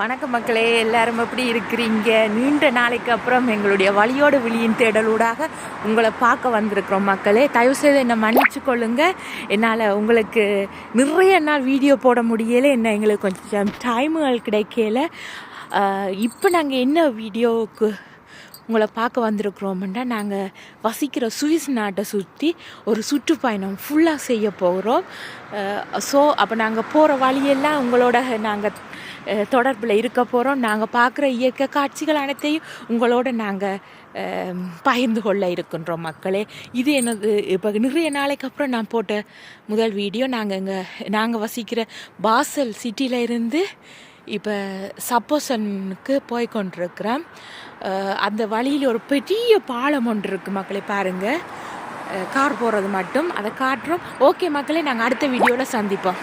வணக்கம் மக்களே எல்லாரும் எப்படி இருக்கிறீங்க? நீண்ட நாளைக்கு அப்புறம் எங்களுடைய வழியோடு விழியின் தேடலூடாக உங்களை பார்க்க வந்திருக்கிறோம் மக்களே. தயவு செய்து என்னை மன்னிச்சு கொள்ளுங்க. என்னால் உங்களுக்கு நிறைய நாள் வீடியோ போட முடியலை. என்ன எங்களுக்கு கொஞ்சம் டைமுகள் கிடைக்கல. இப்போ நாங்கள் என்ன வீடியோவுக்கு உங்களை பார்க்க வந்திருக்கிறோம்னா நாங்கள் வசிக்கிற சுவிஸ் நாட்டை சுற்றி ஒரு சுற்றுப்பயணம் ஃபுல்லாக செய்ய போகிறோம் ஸோ அப்போ நாங்கள் போகிற வழியெல்லாம் உங்களோட நாங்கள் தொடர்பில் இருக்க போகிறோம் நாங்கள் பார்க்குற இயற்கை காட்சிகள் அனைத்தையும் உங்களோட நாங்கள் பகிர்ந்து கொள்ள இருக்கின்றோம் மக்களே. இது எனது இப்போ நிறைய நாளைக்கு அப்புறம் நான் போட்ட முதல் வீடியோ. நாங்கள் இங்கே நாங்கள் வசிக்கிற பாசல் சிட்டியில் இருந்து இப்போ சப்போசனுக்கு போய் கொண்டிருக்கிறோம். அந்த வழியில் ஒரு பெரிய பாலம் ஒன்று இருக்குது மக்களே பாருங்கள் கார் போகிறது மட்டும். அதை காட்டுறோம். ஓகே மக்களே நாங்கள் அடுத்த வீடியோவில் சந்திப்போம்.